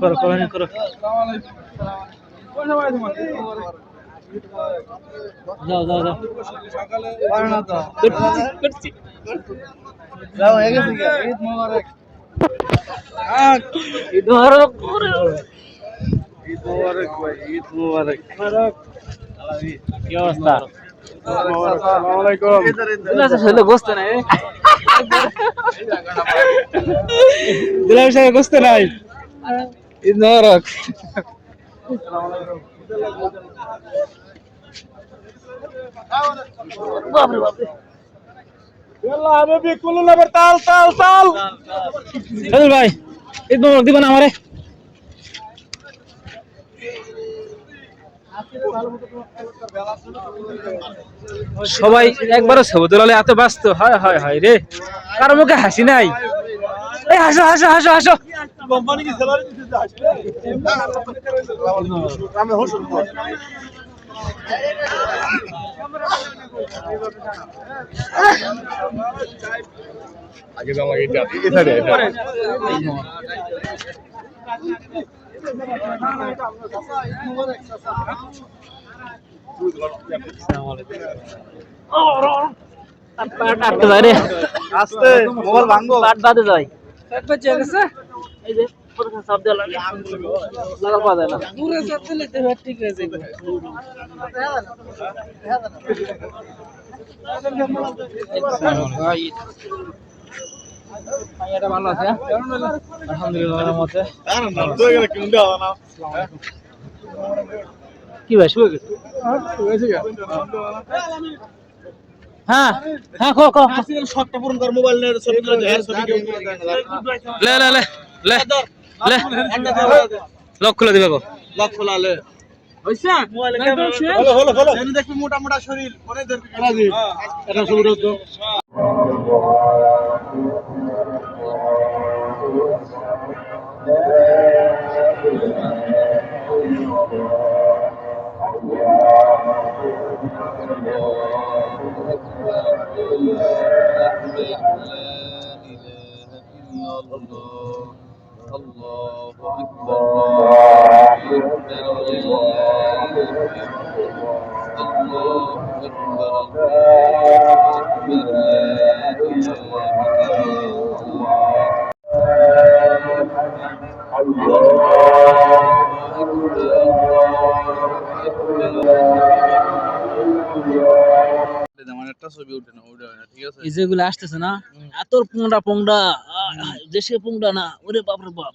করো করো নি, করো। যাও যাও যাও। করছি ঈদ মোবারক। ঈদ মোবারক। ভাই ঈদ মোবারক। কি অবস্থা? আসসালামু আলাইকুম। গোস্ত নাই। দিলাস হলে গোস্ত নাই? দিবেন আমারে। সবাই একবারও ছবি তোলালে এত ব্যস্ত। হয় হয় হয় রে। কারও মুখে হাসি নাই। হাসো হাসো হাসো হাসো। আগে দাও আগে এটা এটা আস্তে মোবাইল ভাঙবো। কাট বাদে যায় কাট বাজে গেছে? এই যে প্রথম দেওয়া লাগে। লাগা পাওয়া যায় না। দূরে সব দিলে ঠিক হয়ে যাবে। এটা ভালো আছে আলহামদুলিল্লাহ মতে কি ভাই শুয়ে গেছে। হ্যাঁ হ্যাঁ কো কো শর্টটা পূরণ কর মোবাইল নে ছবি গুলো হ্যাঁ ছবি কেউ লে লে লে লে লে। লক খুলে দিবে গো। লক খোলা লে। হইছে? মোবাইল হলো হলো হলো। যেন দেখবি মোটা মোটা শরীর পরে দেখবি রাজি এটা শুরু করতে। الله একটা ছবি উঠে না উঠে না ঠিক আছে? এই যেগুলো আসতেছে না এত পোংডা পোংডা আহ, দেশে পোংডা না ওরে বাপ রে বাপ।